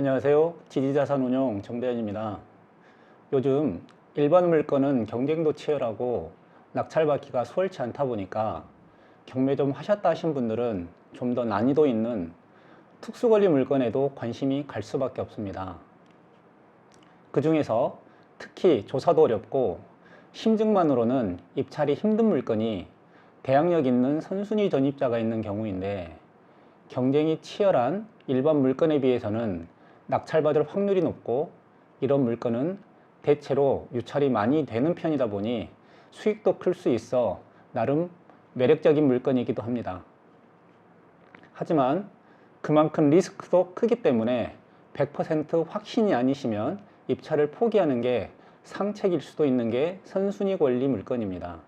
안녕하세요. 지지자산운용 정대현입니다. 요즘 일반 물건은 경쟁도 치열하고 낙찰받기가 수월치 않다 보니까 경매 좀 하셨다 하신 분들은 좀 더 난이도 있는 특수권리 물건에도 관심이 갈 수밖에 없습니다. 그 중에서 특히 조사도 어렵고 심증만으로는 입찰이 힘든 물건이 대항력 있는 선순위 전입자가 있는 경우인데 경쟁이 치열한 일반 물건에 비해서는 낙찰받을 확률이 높고 이런 물건은 대체로 유찰이 많이 되는 편이다 보니 수익도 클 수 있어 나름 매력적인 물건이기도 합니다. 하지만 그만큼 리스크도 크기 때문에 100% 확신이 아니시면 입찰을 포기하는 게 상책일 수도 있는 게 선순위 권리 물건입니다.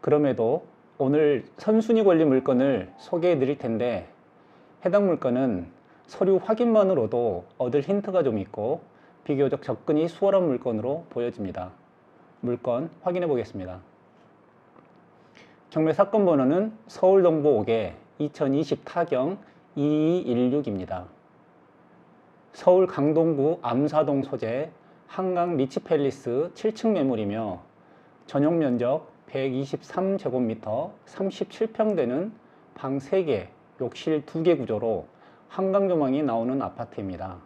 그럼에도 오늘 선순위 권리 물건을 소개해 드릴 텐데 해당 물건은 서류 확인만으로도 얻을 힌트가 좀 있고 비교적 접근이 수월한 물건으로 보여집니다. 물건 확인해 보겠습니다. 경매 사건 번호는 서울동부 5개 2020 타경 2216입니다. 서울 강동구 암사동 소재 한강 리치팰리스 7층 매물이며 전용 면적 123제곱미터 37평 되는 방 3개, 욕실 2개 구조로 한강 조망이 나오는 아파트입니다.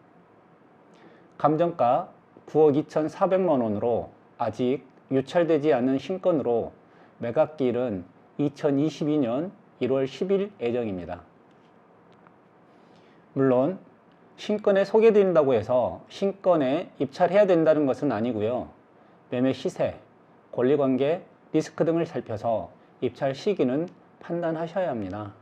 감정가 9억 2,400만 원으로 아직 유찰되지 않은 신건으로 매각기일은 2022년 1월 10일 예정입니다. 물론 신건에 소개드린다고 해서 신건에 입찰해야 된다는 것은 아니고요. 매매 시세, 권리관계, 리스크 등을 살펴서 입찰 시기는 판단하셔야 합니다.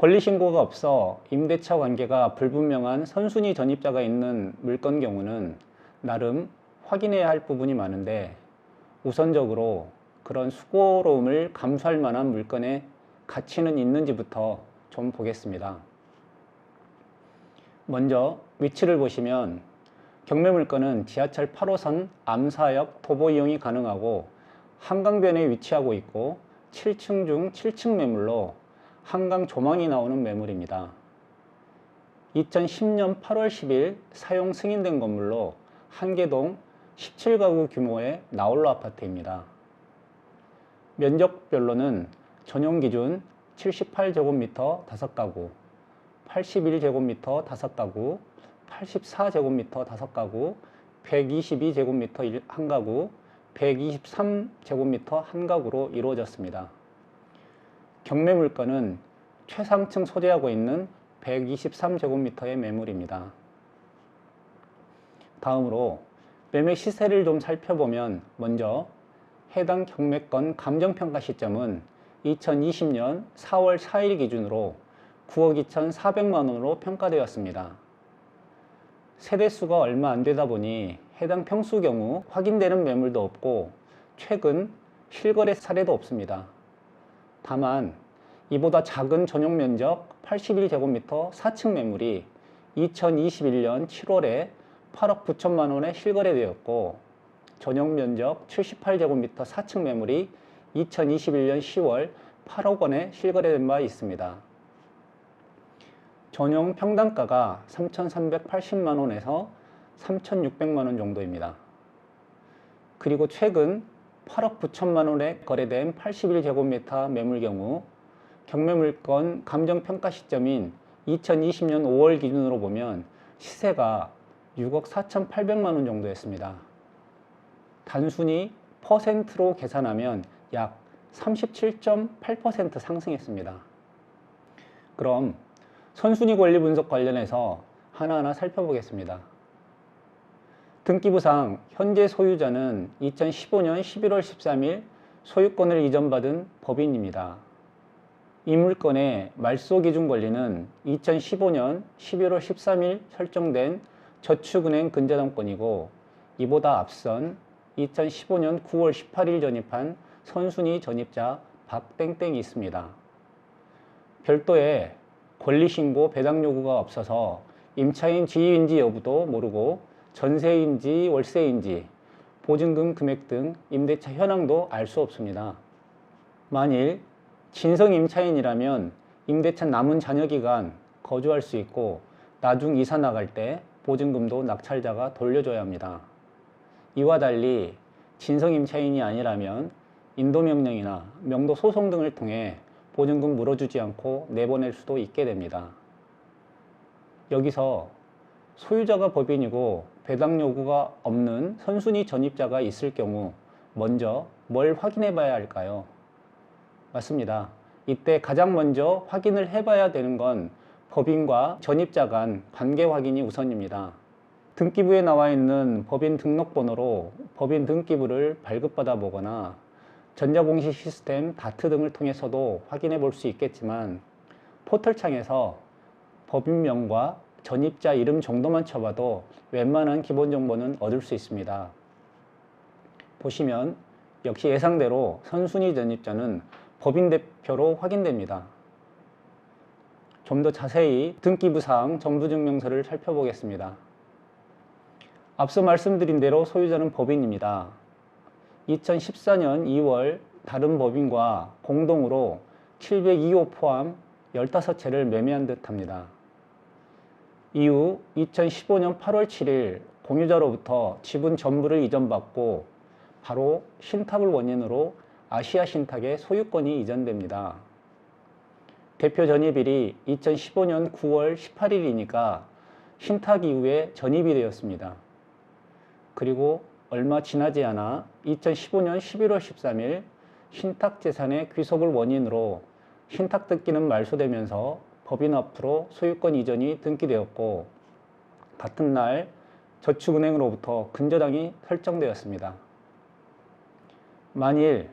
권리신고가 없어 임대차 관계가 불분명한 선순위 전입자가 있는 물건 경우는 나름 확인해야 할 부분이 많은데 우선적으로 그런 수고로움을 감수할 만한 물건의 가치는 있는지부터 좀 보겠습니다. 먼저 위치를 보시면 경매 물건은 지하철 8호선 암사역 도보 이용이 가능하고 한강변에 위치하고 있고 7층 중 7층 매물로 한강 조망이 나오는 매물입니다. 2010년 8월 10일 사용 승인된 건물로 한계동 17가구 규모의 나홀로 아파트입니다. 면적별로는 전용 기준 78제곱미터 5가구, 81제곱미터 5가구, 84제곱미터 5가구, 122제곱미터 1가구, 123제곱미터 1가구로 이루어졌습니다. 경매 물건은 최상층 소재하고 있는 123제곱미터의 매물입니다. 다음으로 매매 시세를 좀 살펴보면 먼저 해당 경매권 감정평가 시점은 2020년 4월 4일 기준으로 9억 2,400만 원으로 평가되었습니다. 세대수가 얼마 안 되다 보니 해당 평수 경우 확인되는 매물도 없고 최근 실거래 사례도 없습니다. 다만 이보다 작은 전용 면적 81제곱미터 4층 매물이 2021년 7월에 8억 9천만 원에 실거래되었고 전용 면적 78제곱미터 4층 매물이 2021년 10월 8억 원에 실거래된 바 있습니다. 전용 평당가가 3,380만 원에서 3,600만 원 정도입니다. 그리고 최근 8억 9천만 원에 거래된 81제곱미터 매물 경우 경매물건 감정평가 시점인 2020년 5월 기준으로 보면 시세가 6억 4,800만 원 정도였습니다. 단순히 퍼센트로 계산하면 약 37.8% 상승했습니다. 그럼 선순위 권리 분석 관련해서 하나하나 살펴보겠습니다. 등기부상 현재 소유자는 2015년 11월 13일 소유권을 이전받은 법인입니다. 이 물건의 말소 기준 권리는 2015년 11월 13일 설정된 저축은행 근저당권이고 이보다 앞선 2015년 9월 18일 전입한 선순위 전입자 박땡땡이 있습니다. 별도의 권리신고 배당 요구가 없어서 임차인 지위인지 여부도 모르고 전세인지 월세인지 보증금 금액 등 임대차 현황도 알 수 없습니다. 만일 진성 임차인이라면 임대차 남은 잔여 기간 거주할 수 있고 나중 이사 나갈 때 보증금도 낙찰자가 돌려줘야 합니다. 이와 달리 진성 임차인이 아니라면 인도명령이나 명도 소송 등을 통해 보증금 물어주지 않고 내보낼 수도 있게 됩니다. 여기서 소유자가 법인이고 배당 요구가 없는 선순위 전입자가 있을 경우 먼저 뭘 확인해 봐야 할까요? 맞습니다. 이때 가장 먼저 확인을 해봐야 되는 건 법인과 전입자 간 관계 확인이 우선입니다. 등기부에 나와 있는 법인 등록번호로 법인 등기부를 발급받아 보거나 전자공시 시스템 다트 등을 통해서도 확인해 볼 수 있겠지만 포털창에서 법인명과 전입자 이름 정도만 쳐봐도 웬만한 기본 정보는 얻을 수 있습니다. 보시면 역시 예상대로 선순위 전입자는 법인 대표로 확인됩니다. 좀 더 자세히 등기부 사항 정부증명서를 살펴보겠습니다. 앞서 말씀드린 대로 소유자는 법인입니다. 2014년 2월 다른 법인과 공동으로 702호 포함 15채를 매매한 듯 합니다. 이후 2015년 8월 7일 공유자로부터 지분 전부를 이전받고 바로 신탁을 원인으로 아시아 신탁의 소유권이 이전됩니다. 대표 전입일이 2015년 9월 18일이니까 신탁 이후에 전입이 되었습니다. 그리고 얼마 지나지 않아 2015년 11월 13일 신탁 재산의 귀속을 원인으로 신탁 등기는 말소되면서 법인 앞으로 소유권 이전이 등기되었고 같은 날 저축은행으로부터 근저당이 설정되었습니다. 만일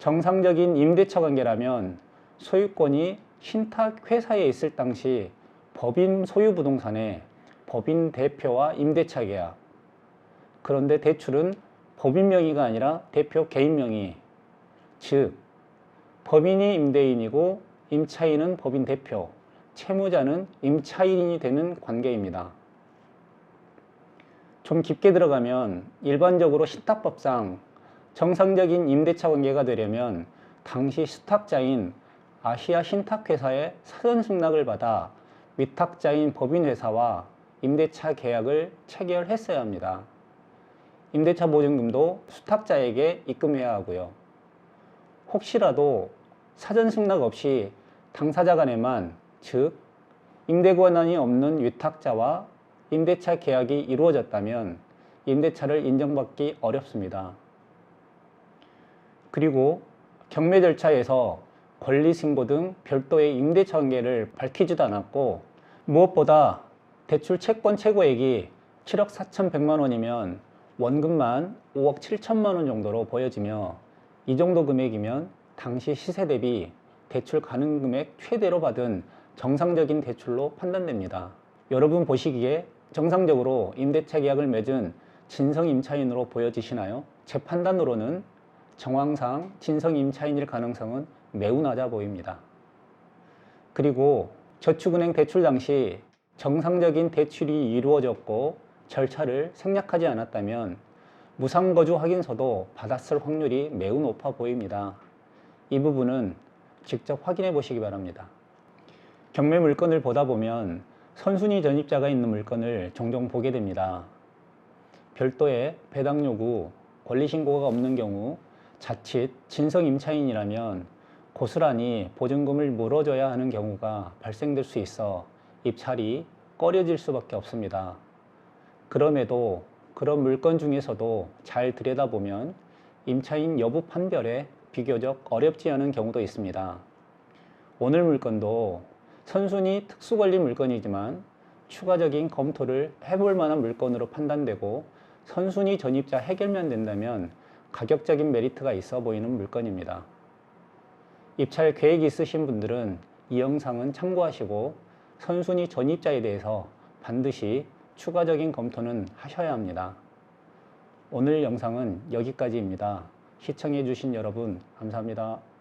정상적인 임대차 관계라면 소유권이 신탁 회사에 있을 당시 법인 소유 부동산에 법인 대표와 임대차 계약 그런데 대출은 법인 명의가 아니라 대표 개인 명의 즉 법인이 임대인이고 임차인은 법인 대표 채무자는 임차인이 되는 관계입니다. 좀 깊게 들어가면 일반적으로 신탁법상 정상적인 임대차 관계가 되려면 당시 수탁자인 아시아 신탁회사의 사전 승낙을 받아 위탁자인 법인회사와 임대차 계약을 체결했어야 합니다. 임대차 보증금도 수탁자에게 입금해야 하고요. 혹시라도 사전 승낙 없이 당사자 간에만 즉 임대 권한이 없는 위탁자와 임대차 계약이 이루어졌다면 임대차를 인정받기 어렵습니다. 그리고 경매 절차에서 권리 신고 등 별도의 임대차 관계를 밝히지도 않았고 무엇보다 대출 채권 최고액이 7억 4,100만 원이면 원금만 5억 7천만 원 정도로 보여지며 이 정도 금액이면 당시 시세 대비 대출 가능 금액 최대로 받은 정상적인 대출로 판단됩니다. 여러분 보시기에 정상적으로 임대차 계약을 맺은 진성 임차인으로 보여지시나요? 제 판단으로는 정황상 진성 임차인일 가능성은 매우 낮아 보입니다. 그리고 저축은행 대출 당시 정상적인 대출이 이루어졌고 절차를 생략하지 않았다면 무상거주 확인서도 받았을 확률이 매우 높아 보입니다. 이 부분은 직접 확인해 보시기 바랍니다. 경매 물건을 보다 보면 선순위 전입자가 있는 물건을 종종 보게 됩니다. 별도의 배당 요구, 권리 신고가 없는 경우 자칫 진성 임차인이라면 고스란히 보증금을 물어줘야 하는 경우가 발생될 수 있어 입찰이 꺼려질 수밖에 없습니다. 그럼에도 그런 물건 중에서도 잘 들여다보면 임차인 여부 판별에 비교적 어렵지 않은 경우도 있습니다. 오늘 물건도 선순위 특수관리 물건이지만 추가적인 검토를 해볼 만한 물건으로 판단되고 선순위 전입자 해결만 된다면 가격적인 메리트가 있어 보이는 물건입니다. 입찰 계획이 있으신 분들은 이 영상은 참고하시고 선순위 전입자에 대해서 반드시 추가적인 검토는 하셔야 합니다. 오늘 영상은 여기까지입니다. 시청해주신 여러분, 감사합니다.